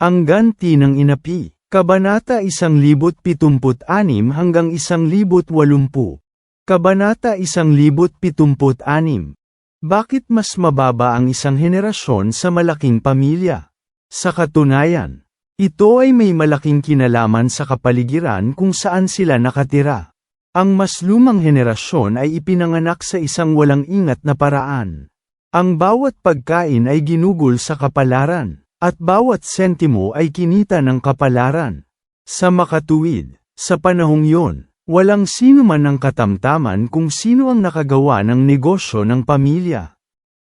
Ang ganti ng inapi, Kabanata 1076 hanggang 1080. Kabanata 1076. Bakit mas mababa ang isang henerasyon sa malaking pamilya? Sa katunayan, ito ay may malaking kinalaman sa kapaligiran kung saan sila nakatira. Ang mas lumang henerasyon ay ipinanganak sa isang walang ingat na paraan. Ang bawat pagkain ay ginugol sa kapalaran, at bawat sentimo ay kinita ng kapalaran. Sa makatuwid, sa panahong yon, walang sino man ang katamtaman kung sino ang nakagawa ng negosyo ng pamilya.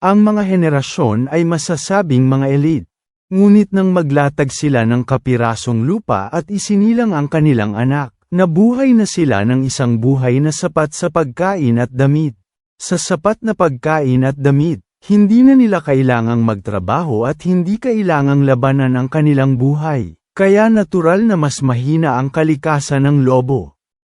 Ang mga henerasyon ay masasabing mga elite. Ngunit nang maglatag sila ng kapirasong lupa at isinilang ang kanilang anak, nabuhay na sila ng isang buhay na sapat sa pagkain at damit. Sa sapat na pagkain at damit, hindi na nila kailangang magtrabaho at hindi kailangang labanan ang kanilang buhay, kaya natural na mas mahina ang kalikasan ng lobo.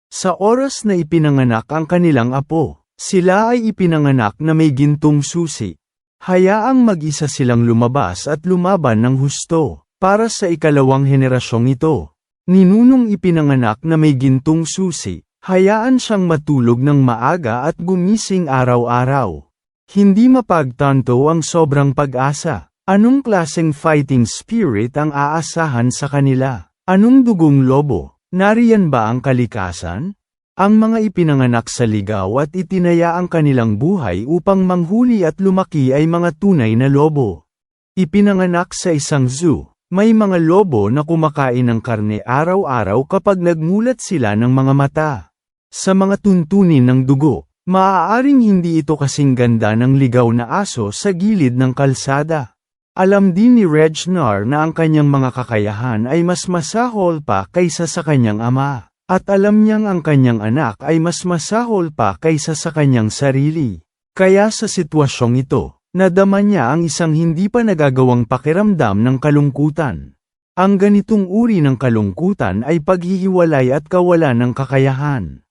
Sa oras na ipinanganak ang kanilang apo, sila ay ipinanganak na may gintong susi. Hayaang mag-isa silang lumabas at lumaban ng husto, para sa ikalawang henerasyong ito. Ninunong ipinanganak na may gintong susi, hayaan siyang matulog ng maaga at gumising araw-araw. Hindi mapagtanto ang sobrang pag-asa. Anong klaseng fighting spirit ang aasahan sa kanila? Anong dugong lobo? Nariyan ba ang kalikasan? Ang mga ipinanganak sa ligaw at itinaya ang kanilang buhay upang manghuli at lumaki ay mga tunay na lobo. Ipinanganak sa isang zoo, may mga lobo na kumakain ng karne araw-araw kapag nagmulat sila ng mga mata. Sa mga tuntunin ng dugo, maaaring hindi ito kasing ganda ng ligaw na aso sa gilid ng kalsada. Alam din ni Regnar na ang kanyang mga kakayahan ay mas masahol pa kaysa sa kanyang ama, at alam niyang ang kanyang anak ay mas masahol pa kaysa sa kanyang sarili. Kaya sa sitwasyong ito, nadama niya ang isang hindi pa nagagawang pakiramdam ng kalungkutan. Ang ganitong uri ng kalungkutan ay paghihiwalay at kawalan ng kakayahan.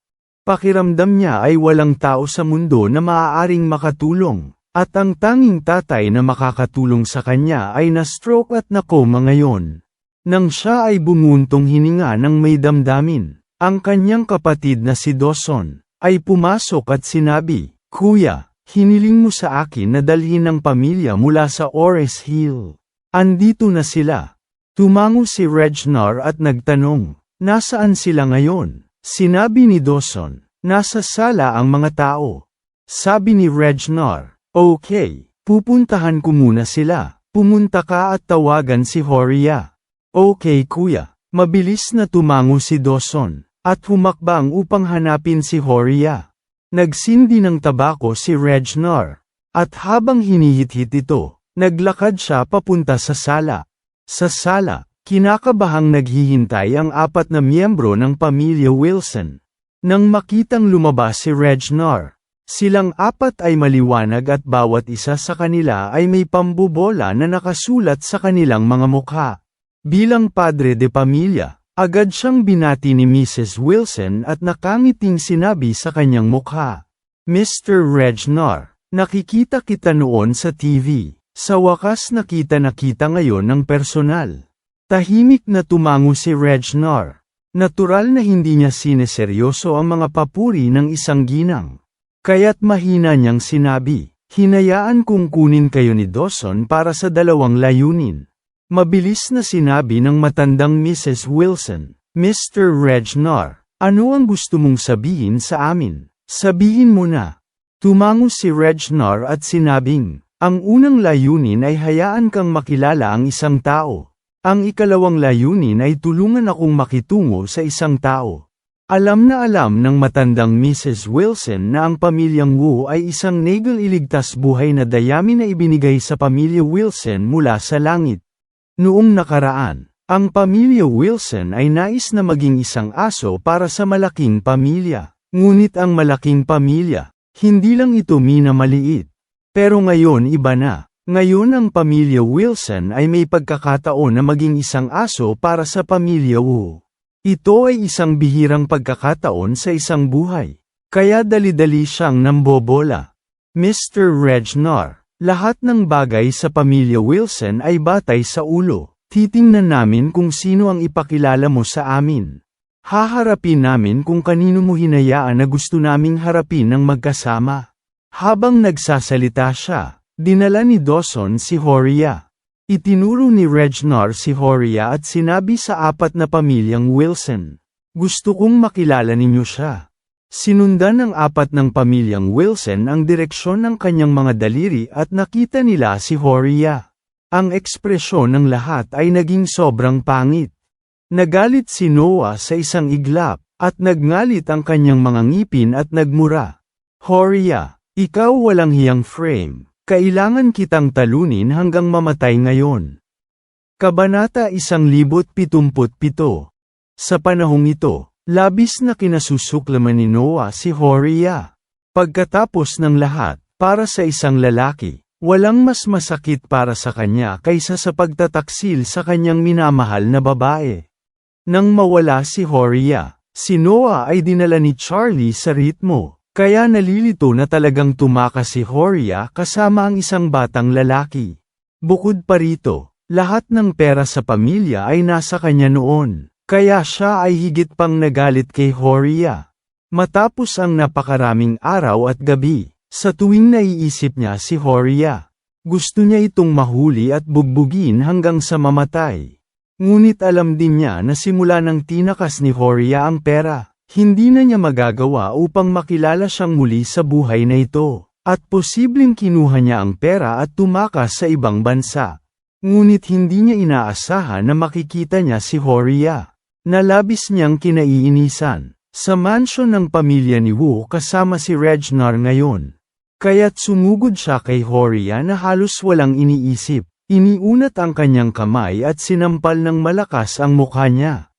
Pakiramdam niya ay walang tao sa mundo na maaaring makatulong. At ang tanging tatay na makakatulong sa kanya ay na-stroke at nakoma ngayon. Nang siya ay bumuntong hininga ng may damdamin, ang kanyang kapatid na si Dawson, ay pumasok at sinabi, Kuya, hiniling mo sa akin na dalhin ng pamilya mula sa Ores Hill. Andito na sila. Tumango si Regnar at nagtanong, nasaan sila ngayon? Sinabi ni Dawson, nasa sala ang mga tao. Sabi ni Regnar, Okay, pupuntahan ko muna sila. Pumunta ka at tawagan si Horia. Okay kuya, mabilis na tumango si Dawson, at humakbang upang hanapin si Horia. Nagsindi ng tabako si Regnar, at habang hinihit-hit ito, naglakad siya papunta sa sala. Sa sala, kinakabahang naghihintay ang apat na miyembro ng pamilya Wilson. Nang makitang lumabas si Regnar, Silang apat ay maliwanag at bawat isa sa kanila ay may pambubola na nakasulat sa kanilang mga mukha. Bilang padre de pamilya, agad siyang binati ni Mrs. Wilson at nakangiting sinabi sa kanyang mukha. Mr. Regnar, nakikita kita noon sa TV. Sa wakas nakita na kita ngayon ng personal. Tahimik na tumango si Regnar. Natural na hindi niya sineseryoso ang mga papuri ng isang ginang. Kaya't mahina niyang sinabi, hinayaan kong kunin kayo ni Dawson para sa dalawang layunin. Mabilis na sinabi ng matandang Mrs. Wilson, Mr. Regnar, ano ang gusto mong sabihin sa amin? Sabihin mo na. Tumango si Regnar at sinabing, ang unang layunin ay hayaan kang makilala ang isang tao. Ang ikalawang layunin ay tulungan akong makitungo sa isang tao. Alam na alam ng matandang Mrs. Wilson na ang pamilyang Wu ay isang nagal iligtas buhay na dayami na ibinigay sa pamilya Wilson mula sa langit. Noong nakaraan, ang pamilya Wilson ay nais na maging isang aso para sa malaking pamilya. Ngunit ang malaking pamilya, hindi lang ito minamaliit. Pero ngayon iba na. Ngayon ang pamilya Wilson ay may pagkakataon na maging isang aso para sa pamilya Wu. Ito ay isang bihirang pagkakataon sa isang buhay. Kaya dali-dali siyang nambobola. Mr. Regnar, lahat ng bagay sa pamilya Wilson ay batay sa ulo. Titingnan namin kung sino ang ipakilala mo sa amin. Haharapin namin kung kanino mo hinayaan na gusto naming harapin ng magkasama. Habang nagsasalita siya, dinala ni Dawson si Horia. Itinuro ni Regnar si Horia at sinabi sa apat na pamilyang Wilson. Gusto kong makilala ninyo siya. Sinundan ng apat ng pamilyang Wilson ang direksyon ng kanyang mga daliri at nakita nila si Horia. Ang ekspresyon ng lahat ay naging sobrang pangit. Nagalit si Noah sa isang iglap, at nagngalit ang kanyang mga ngipin at nagmura. Horia, ikaw walang hiyang frame, kailangan kitang talunin hanggang mamatay ngayon. Kabanata 1077 Sa panahong ito, labis na kinasusuklaman ni Noah si Horia. Pagkatapos ng lahat, para sa isang lalaki, walang mas masakit para sa kanya kaysa sa pagtataksil sa kanyang minamahal na babae. Nang mawala si Horia, si Noah ay dinala ni Charlie sa ritmo, kaya nalilito na talagang tumakas si Horia kasama ang isang batang lalaki. Bukod pa rito, lahat ng pera sa pamilya ay nasa kanya noon, kaya siya ay higit pang nagalit kay Horia. Matapos ang napakaraming araw at gabi, sa tuwing naiisip niya si Horia, gusto niya itong mahuli at bugbugin hanggang sa mamatay. Ngunit alam din niya na simula ng tinakas ni Horia ang pera, hindi na niya magagawa upang makilala siyang muli sa buhay na ito, at posibleng kinuha niya ang pera at tumakas sa ibang bansa. Ngunit hindi niya inaasahan na makikita niya si Horia, na labis niyang kinaiinisan, sa mansyon ng pamilya ni Wu kasama si Regnar ngayon. Kaya't sumugod siya kay Horia na halos walang iniisip. Iniunat ang kanyang kamay at sinampal ng malakas ang mukha niya.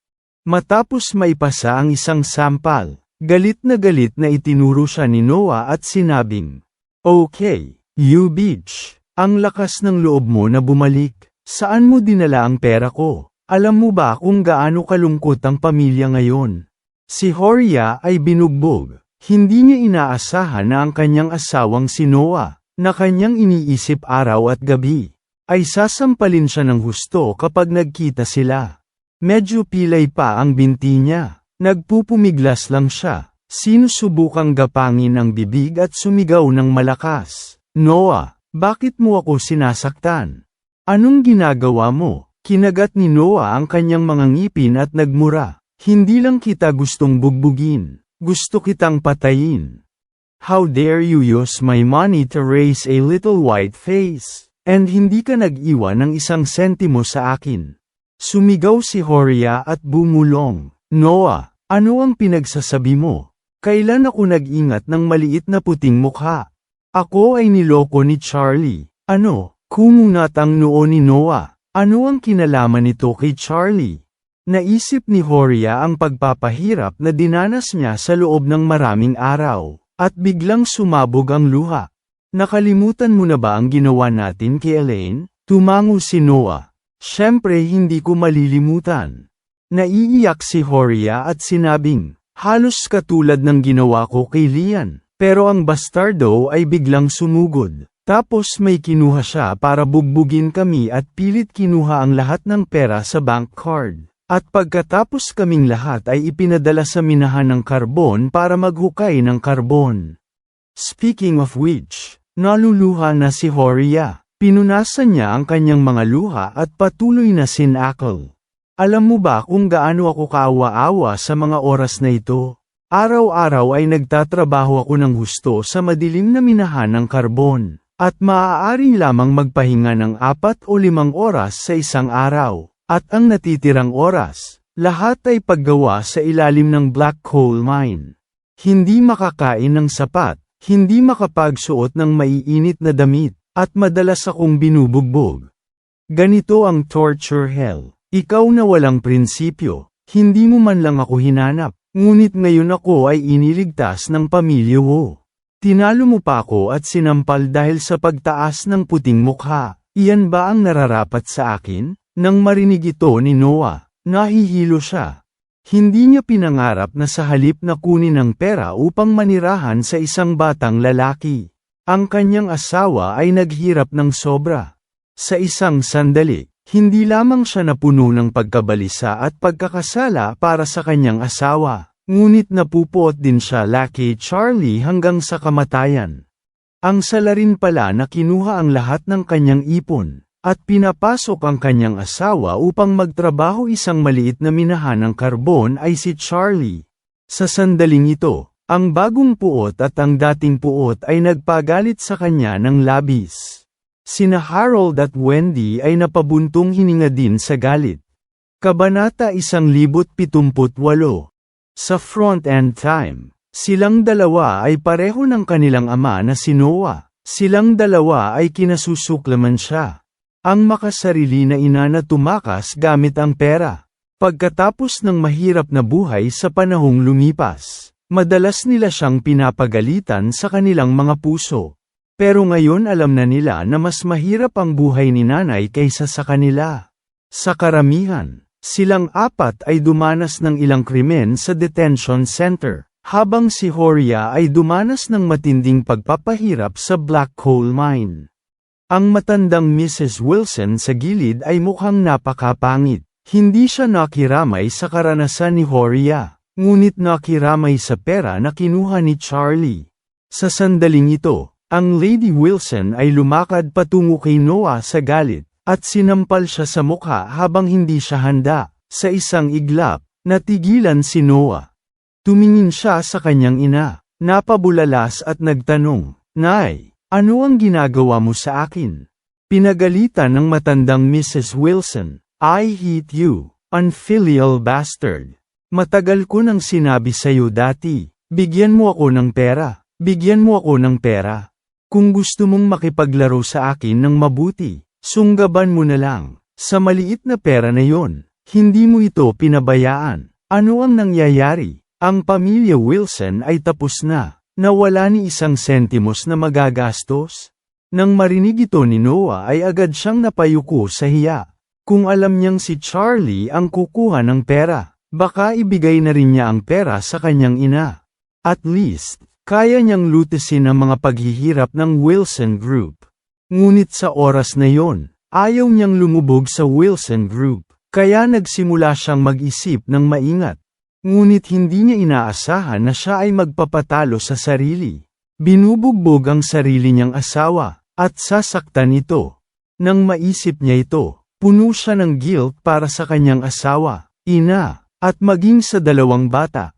Matapos maipasa ang isang sampal, galit na galit na itinuro siya ni Noah at sinabing, Okay, you bitch, ang lakas ng loob mo na bumalik, saan mo dinala ang pera ko? Alam mo ba kung gaano kalungkot ang pamilya ngayon? Si Horia ay binugbog, hindi niya inaasahan na ang kanyang asawang si Noah, na kanyang iniisip araw at gabi ay sasampalin siya ng husto kapag nagkita sila. Medyo pilay pa ang binti niya. Nagpupumiglas lang siya. Sinusubukang gapangin ang bibig at sumigaw ng malakas. Noah, bakit mo ako sinasaktan? Anong ginagawa mo? Kinagat ni Noah ang kanyang mga ngipin at nagmura. Hindi lang kita gustong bugbugin. Gusto kitang patayin. How dare you use my money to raise a little white face? And hindi ka nag-iwan ng isang sentimo sa akin. Sumigaw si Horia at bumulong. Noah, ano ang pinagsasabi mo? Kailan ako nag-ingat ng maliit na puting mukha? Ako ay niloko ni Charlie. Ano? Kumunat ang noo ni Noah. Ano ang kinalaman nito kay Charlie? Naisip ni Horia ang pagpapahirap na dinanas niya sa loob ng maraming araw, at biglang sumabog ang luha. Nakalimutan mo na ba ang ginawa natin kay Elaine? Tumango si Noah. Siyempre hindi ko malilimutan. Naiiyak si Horia at sinabing, halos katulad ng ginawa ko kay Lian. Pero ang bastardo ay biglang sumugod. Tapos may kinuha siya para bugbugin kami at pilit kinuha ang lahat ng pera sa bank card. At pagkatapos kaming lahat ay ipinadala sa minahan ng karbon para maghukay ng karbon. Speaking of which, Naluluha na si Horia. Pinunasan niya ang kanyang mga luha at patuloy na sinakal. Alam mo ba kung gaano ako kaawa-awa sa mga oras na ito? Araw-araw ay nagtatrabaho ako ng husto sa madilim na minahan ng karbon, at maaari lamang magpahinga ng apat o limang oras sa isang araw, at ang natitirang oras, lahat ay paggawa sa ilalim ng black coal mine. Hindi makakain ng sapat, hindi makapagsuot ng maiinit na damit, at madalas akong binubugbog. Ganito ang torture hell. Ikaw na walang prinsipyo, hindi mo man lang ako hinanap, ngunit ngayon ako ay iniligtas ng pamilya mo. Tinalo mo pa ako at sinampal dahil sa pagtaas ng puting mukha. Iyan ba ang nararapat sa akin? Nang marinig ito ni Noah, nahihilo siya. Hindi niya pinangarap na sa halip na kunin ang pera upang manirahan sa isang batang lalaki. Ang kanyang asawa ay naghirap ng sobra. Sa isang sandali, hindi lamang siya napuno ng pagkabalisa at pagkakasala para sa kanyang asawa, ngunit napupuot din siya laki Charlie hanggang sa kamatayan. Ang salarin pala na kinuha ang lahat ng kanyang ipon, at pinapasok ang kanyang asawa upang magtrabaho isang maliit na minahan ng karbon ay si Charlie. Sa sandaling ito, ang bagong puot at ang dating puot ay nagpagalit sa kanya ng labis. Sina Harold at Wendy ay napabuntong hininga din sa galit. Kabanata 1078 Sa front end time, silang dalawa ay pareho ng kanilang ama na si Noah. Silang dalawa ay kinasusuklaman siya. Ang makasarili na ina na tumakas gamit ang pera. Pagkatapos ng mahirap na buhay sa panahong lumipas, madalas nila siyang pinapagalitan sa kanilang mga puso. Pero ngayon alam na nila na mas mahirap ang buhay ni nanay kaysa sa kanila. Sa karamihan, silang apat ay dumanas ng ilang krimen sa detention center, habang si Horia ay dumanas ng matinding pagpapahirap sa black coal mine. Ang matandang Mrs. Wilson sa gilid ay mukhang napakapangit. Hindi siya nakiramay sa karanasan ni Horia, ngunit nakiramay sa pera na kinuha ni Charlie. Sa sandaling ito, ang Lady Wilson ay lumakad patungo kay Noah sa galit, at sinampal siya sa mukha habang hindi siya handa. Sa isang iglap, natigilan si Noah. Tumingin siya sa kanyang ina, napabulalas at nagtanong, Nay, ano ang ginagawa mo sa akin? Pinagalitan ng matandang Mrs. Wilson, I hate you, unfilial bastard. Matagal ko nang sinabi sa'yo dati, bigyan mo ako ng pera, bigyan mo ako ng pera. Kung gusto mong makipaglaro sa akin ng mabuti, sunggaban mo na lang. Sa maliit na pera na yon, hindi mo ito pinabayaan. Ano ang nangyayari? Ang pamilya Wilson ay tapos na. Nawala ni isang sentimos na magagastos. Nang marinig ito ni Noah ay agad siyang napayuko sa hiya. Kung alam niyang si Charlie ang kukuha ng pera, baka ibigay na rin niya ang pera sa kanyang ina. At least, kaya niyang lutisin ang mga paghihirap ng Wilson Group. Ngunit sa oras na yon, ayaw niyang lumubog sa Wilson Group, kaya nagsimula siyang mag-isip ng maingat. Ngunit hindi niya inaasahan na siya ay magpapatalo sa sarili. Binubugbog ang sarili niyang asawa, at sasaktan ito. Nang maisip niya ito, puno siya ng guilt para sa kanyang asawa, ina, at maging sa dalawang bata.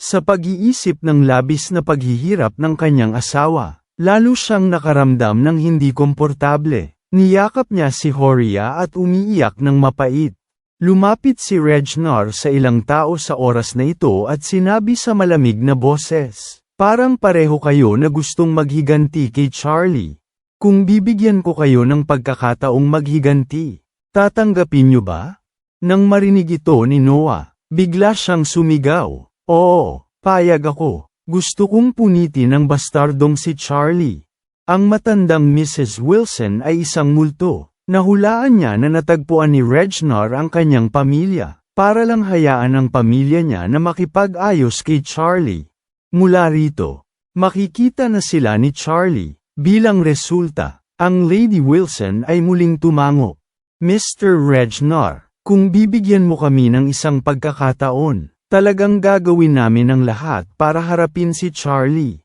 Sa pag-iisip ng labis na paghihirap ng kanyang asawa, lalo siyang nakaramdam ng hindi komportable. Niyakap niya si Horia at umiiyak ng mapait. Lumapit si Regnar sa ilang tao sa oras na ito at sinabi sa malamig na boses, Parang pareho kayo na gustong maghiganti kay Charlie. Kung bibigyan ko kayo ng pagkakataong maghiganti, tatanggapin niyo ba? Nang marinig ito ni Noah, bigla siyang sumigaw. Oo, payag ako. Gusto kong punitin ang bastardong si Charlie. Ang matandang Mrs. Wilson ay isang multo. Nahulaan niya na natagpuan ni Regnar ang kanyang pamilya, para lang hayaan ang pamilya niya na makipag-ayos kay Charlie. Mula rito, makikita na sila ni Charlie. Bilang resulta, ang Lady Wilson ay muling tumango. Mr. Regnar, kung bibigyan mo kami ng isang pagkakataon, Talagang gagawin namin ang lahat para harapin si Charlie.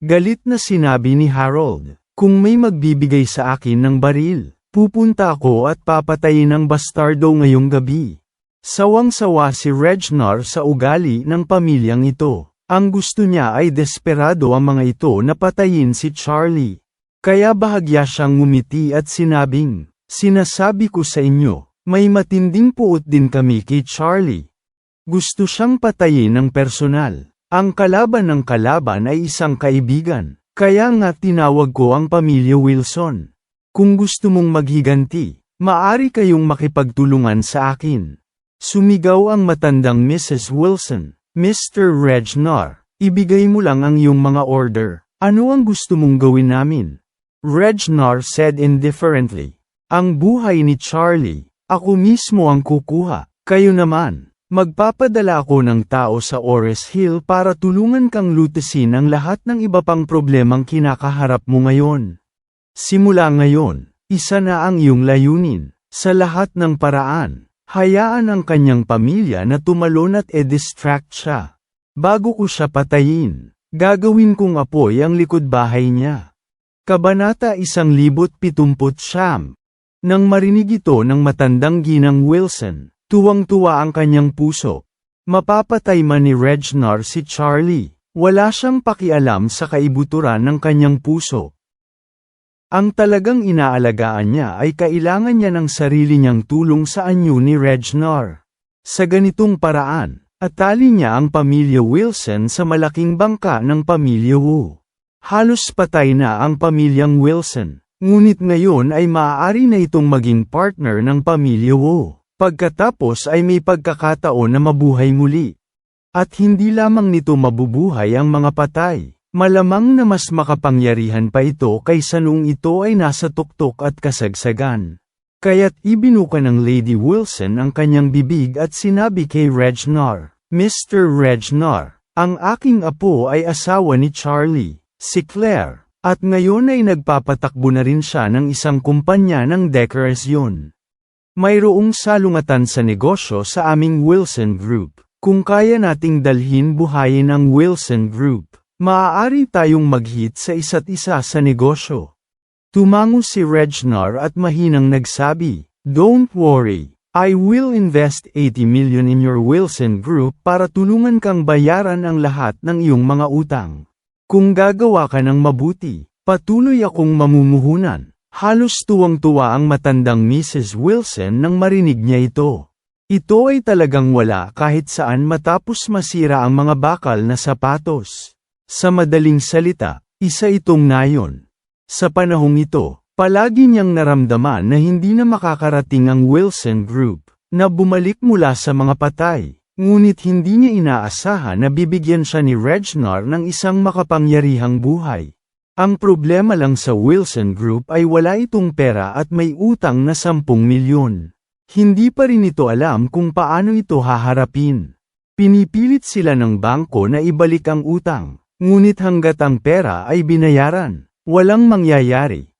Galit na sinabi ni Harold, kung may magbibigay sa akin ng baril, pupunta ako at papatayin ang bastardo ngayong gabi. Sawang-sawa si Regnar sa ugali ng pamilyang ito. Ang gusto niya ay desperado ang mga ito na patayin si Charlie. Kaya bahagya siyang ngumiti at sinabing, Sinasabi ko sa inyo, may matinding puot din kami kay Charlie. Gusto siyang patayin ng personal. Ang kalaban ng kalaban ay isang kaibigan, kaya nga tinawag ko ang pamilya Wilson. Kung gusto mong maghiganti, Maari kayong makipagtulungan sa akin. Sumigaw ang matandang Mrs. Wilson. Mr. Regnor, ibigay mo lang ang iyong mga order. Ano ang gusto mong gawin namin? Regnor said indifferently. Ang buhay ni Charlie, ako mismo ang kukuha. Kayo naman, magpapadala ako ng tao sa Ores Hill para tulungan kang lutesin ang lahat ng iba pang problemang kinakaharap mo ngayon. Simula ngayon, isa na ang iyong layunin. Sa lahat ng paraan, hayaan ang kanyang pamilya na tumalon at e-distract siya. Bago ko siya patayin, gagawin kong apoy ang likod bahay niya. Kabanata 1070 Nang marinig ito ng matandang ginang Wilson, tuwang-tuwa ang kanyang puso. Mapapatay man ni Regnor si Charlie, wala siyang pakialam sa kaibuturan ng kanyang puso. Ang talagang inaalagaan niya ay kailangan niya ng sarili niyang tulong sa anyo ni Regnor. Sa ganitong paraan, atali niya ang pamilya Wilson sa malaking bangka ng pamilya Wu. Halos patay na ang pamilyang Wilson, ngunit ngayon ay maaari na itong maging partner ng pamilya Wu. Pagkatapos ay may pagkakataon na mabuhay muli. At hindi lamang nito mabubuhay ang mga patay. Malamang na mas makapangyarihan pa ito kaysa noong ito ay nasa tuktok at kasagsagan. Kaya't ibinuka ng Lady Wilson ang kanyang bibig at sinabi kay Regnor, Mr. Regnor, ang aking apo ay asawa ni Charlie, si Claire, at ngayon ay nagpapatakbo na rin siya ng isang kumpanya ng dekorasyon. Mayroong salungatan sa negosyo sa aming Wilson Group. Kung kaya nating dalhin buhayin ang Wilson Group, maaari tayong mag-hit sa isa't isa sa negosyo. Tumango si Regnor at mahinang nagsabi, Don't worry, I will invest 80 million in your Wilson Group para tulungan kang bayaran ang lahat ng iyong mga utang. Kung gagawa ka ng mabuti, patuloy akong mamumuhunan. Halos tuwang-tuwa ang matandang Mrs. Wilson nang marinig niya ito. Ito ay talagang wala kahit saan matapos masira ang mga bakal na sapatos. Sa madaling salita, isa itong nayon. Sa panahong ito, palagi niyang naramdaman na hindi na makakarating ang Wilson Group, na bumalik mula sa mga patay. Ngunit hindi niya inaasahan na bibigyan siya ni Regnor ng isang makapangyarihang buhay. Ang problema lang sa Wilson Group ay wala itong pera at may utang na 10 milyon. Hindi pa rin ito alam kung paano ito haharapin. Pinipilit sila ng bangko na ibalik ang utang, ngunit hanggat ang pera ay binayaran, walang mangyayari.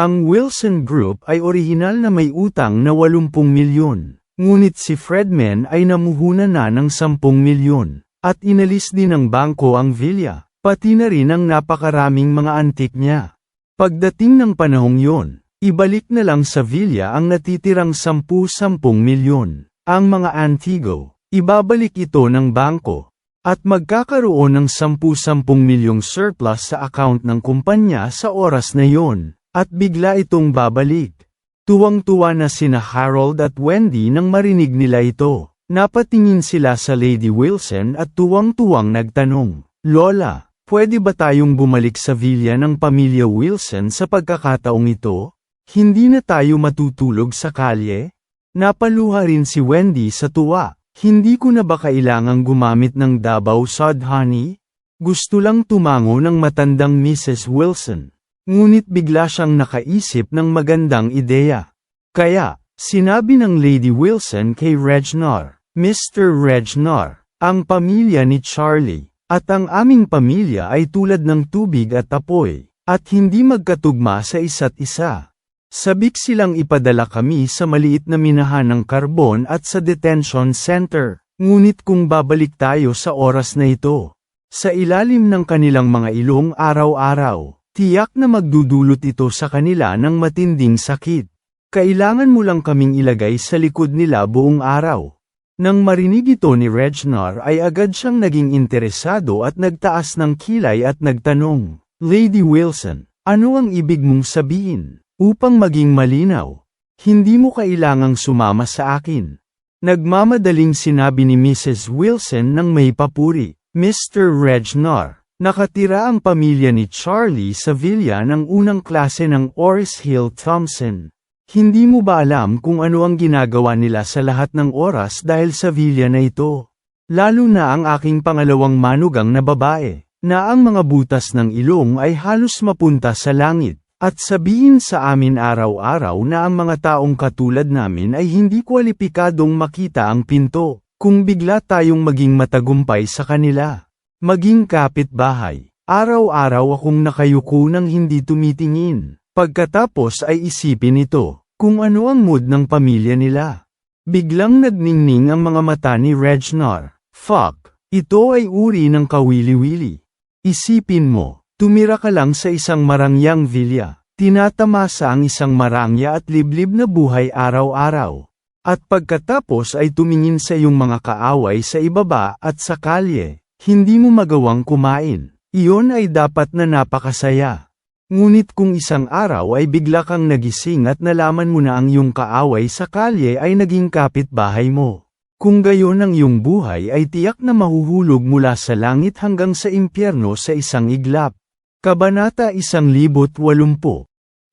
Ang Wilson Group ay orihinal na may utang na 80 milyon, ngunit si Fredman ay namuhunan na ng 10 milyon, at inalis din ng bangko ang Villa. Pati na rin ang napakaraming mga antik niya. Pagdating ng panahong yon, ibalik na lang sa Villa ang natitirang 10-10 milyon. Ang mga antigo, ibabalik ito ng bangko. At magkakaroon ng 10-10 milyong surplus sa account ng kumpanya sa oras na yon, at bigla itong babalik. Tuwang-tuwa na sina Harold at Wendy nang marinig nila ito. Napatingin sila sa Lady Wilson at tuwang-tuwang nagtanong, Lola, Pwede ba tayong bumalik sa villa ng pamilya Wilson sa pagkakataong ito? Hindi na tayo matutulog sa kalye? Napaluha rin si Wendy sa tuwa. Hindi ko na ba kailangang gumamit ng Davao Sod Honey? Gusto lang tumango ng matandang Mrs. Wilson. Ngunit bigla siyang nakaisip ng magandang ideya. Kaya, sinabi ng Lady Wilson kay Regnor, Mr. Regnor, ang pamilya ni Charlie, at ang aming pamilya ay tulad ng tubig at apoy, at hindi magkatugma sa isa't isa. Sabik silang ipadala kami sa maliit na minahan ng karbon at sa detention center, ngunit kung babalik tayo sa oras na ito, sa ilalim ng kanilang mga ilong araw-araw, tiyak na magdudulot ito sa kanila ng matinding sakit. Kailangan mo lang kaming ilagay sa likod nila buong araw. Nang marinig ito ni Regnor ay agad siyang naging interesado at nagtaas ng kilay at nagtanong, Lady Wilson, ano ang ibig mong sabihin? Upang maging malinaw, hindi mo kailangang sumama sa akin. Nagmamadaling sinabi ni Mrs. Wilson ng may papuri, Mr. Regnor, nakatira ang pamilya ni Charlie sa villa ng unang klase ng Oris Hill Thompson. Hindi mo ba alam kung ano ang ginagawa nila sa lahat ng oras dahil sa villa na ito? Lalo na ang aking pangalawang manugang na babae, na ang mga butas ng ilong ay halos mapunta sa langit, at sabihin sa amin araw-araw na ang mga taong katulad namin ay hindi kwalipikadong makita ang pinto, kung bigla tayong maging matagumpay sa kanila. Maging kapitbahay, araw-araw akong nakayuko nang hindi tumitingin. Pagkatapos ay isipin ito, kung ano ang mood ng pamilya nila. Biglang nagningning ang mga mata ni Regnar. Fuck, ito ay uri ng kawili-wili. Isipin mo, tumira ka lang sa isang marangyang villa, tinatamasa ang isang marangya at liblib na buhay araw-araw. At pagkatapos ay tumingin sa iyong mga kaaway sa ibaba at sa kalye, hindi mo magawang kumain. Iyon ay dapat na napakasaya. Ngunit kung isang araw ay bigla kang nagising at nalaman mo na ang iyong kaaway sa kalye ay naging kapitbahay mo. Kung gayon ang iyong buhay ay tiyak na mahuhulog mula sa langit hanggang sa impyerno sa isang iglap. Kabanata 180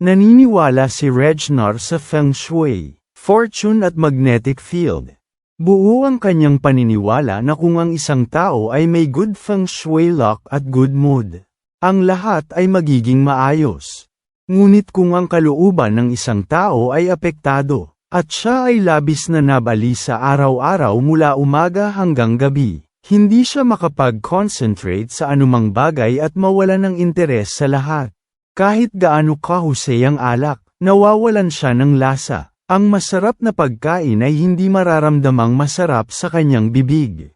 Naniniwala si Regnar sa Feng Shui, Fortune at Magnetic Field. Buo ang kanyang paniniwala na kung ang isang tao ay may good feng shui luck at good mood, ang lahat ay magiging maayos. Ngunit kung ang kalooban ng isang tao ay apektado, at siya ay labis na nabalisa araw-araw mula umaga hanggang gabi, hindi siya makapag-concentrate sa anumang bagay at mawala ng interes sa lahat. Kahit gaano kahusay ang alak, nawawalan siya ng lasa. Ang masarap na pagkain ay hindi mararamdamang masarap sa kanyang bibig.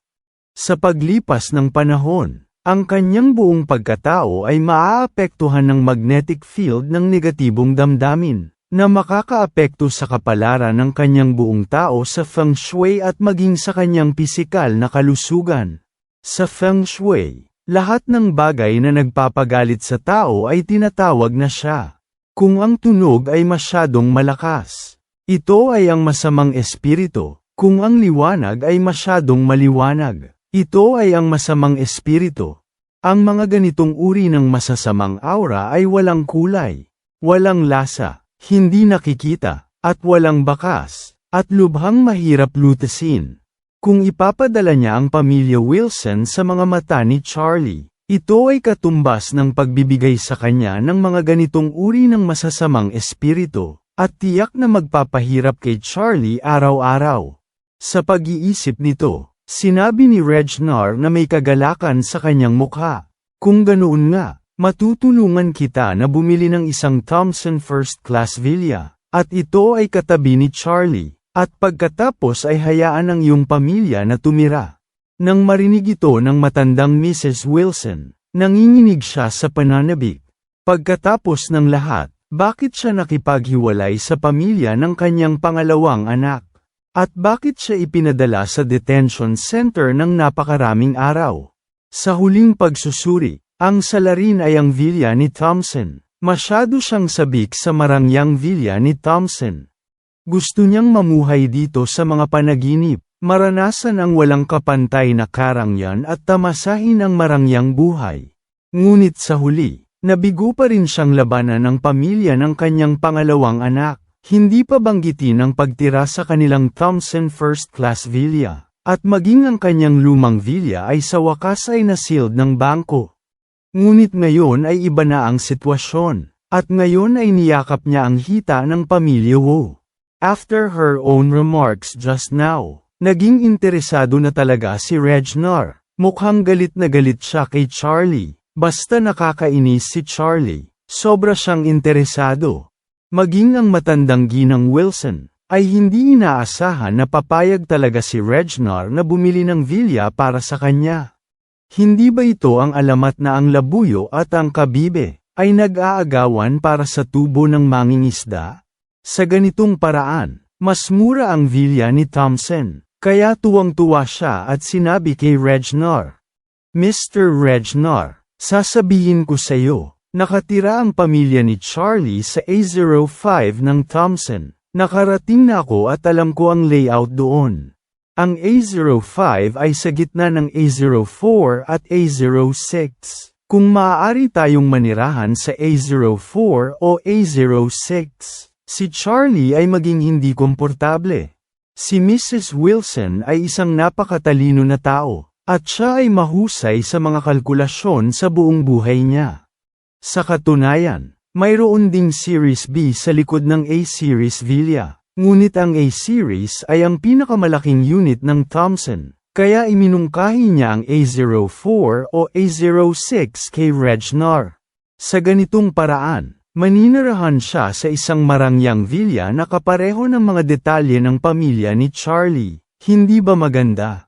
Sa paglipas ng panahon, ang kanyang buong pagkatao ay maaapektuhan ng magnetic field ng negatibong damdamin, na makakaapekto sa kapalaran ng kanyang buong tao sa feng shui at maging sa kanyang pisikal na kalusugan. Sa feng shui, lahat ng bagay na nagpapagalit sa tao ay tinatawag na siya. Kung ang tunog ay masyadong malakas, ito ay ang masamang espiritu, kung ang liwanag ay masyadong maliwanag. Ito ay ang masamang espiritu. Ang mga ganitong uri ng masasamang aura ay walang kulay, walang lasa, hindi nakikita, at walang bakas, at lubhang mahirap lutasin. Kung ipapadala niya ang pamilya Wilson sa mga mata ni Charlie, ito ay katumbas ng pagbibigay sa kanya ng mga ganitong uri ng masasamang espiritu. At tiyak na magpapahirap kay Charlie araw-araw. Sa pag-iisip nito, sinabi ni Regnar na may kagalakan sa kanyang mukha. Kung ganoon nga, matutulungan kita na bumili ng isang Thompson First Class Villa, at ito ay katabi ni Charlie, at pagkatapos ay hayaan ang iyong pamilya na tumira. Nang marinig ito ng matandang Mrs. Wilson, nanginginig siya sa pananabik. Pagkatapos ng lahat, bakit siya nakipaghiwalay sa pamilya ng kanyang pangalawang anak? At bakit siya ipinadala sa detention center ng napakaraming araw? Sa huling pagsusuri, ang salarin ay ang villa ni Thompson. Masyado siyang sabik sa marangyang villa ni Thompson. Gusto niyang mamuhay dito sa mga panaginip, maranasan ang walang kapantay na karangyan at tamasahin ang marangyang buhay. Ngunit sa huli, Nabigo pa rin siyang labanan ng pamilya ng kanyang pangalawang anak. Hindi pa banggitin ang pagtira sa kanilang Thompson First Class Villa, at maging ang kanyang lumang villa ay sa wakas ay nasealed ng bangko. Ngunit ngayon ay iba na ang sitwasyon, at ngayon ay niyakap niya ang hita ng pamilya Wu. After her own remarks just now, naging interesado na talaga si Regnar. Mukhang galit na galit siya kay Charlie. Basta nakakainis si Charlie, sobra siyang interesado. Maging ang matandang ginang Wilson, ay hindi inaasahan na papayag talaga si Regnar na bumili ng villa para sa kanya. Hindi ba ito ang alamat na ang labuyo at ang kabibe, ay nag-aagawan para sa tubo ng mangingisda? Sa ganitong paraan, mas mura ang villa ni Thompson, kaya tuwang-tuwa siya at sinabi kay Regnar. Mr. Regnar, Sasabihin ko sa iyo, nakatira ang pamilya ni Charlie sa A05 ng Thompson. Nakarating na ako at alam ko ang layout doon. Ang A05 ay sa gitna ng A04 at A06. Kung maaari tayong manirahan sa A04 o A06, Si Charlie ay maging hindi komportable. Si Mrs. Wilson ay isang napakatalino na tao, at siya ay mahusay sa mga kalkulasyon sa buong buhay niya. Sa katunayan, mayroon ding Series B sa likod ng A-Series Villa, ngunit ang A-Series ay ang pinakamalaking unit ng Thomson, kaya iminungkahi niya ang A04 o A06 kay Regnar. Sa ganitong paraan, maninirahan siya sa isang marangyang villa na kapareho ng mga detalye ng pamilya ni Charlie. Hindi ba maganda?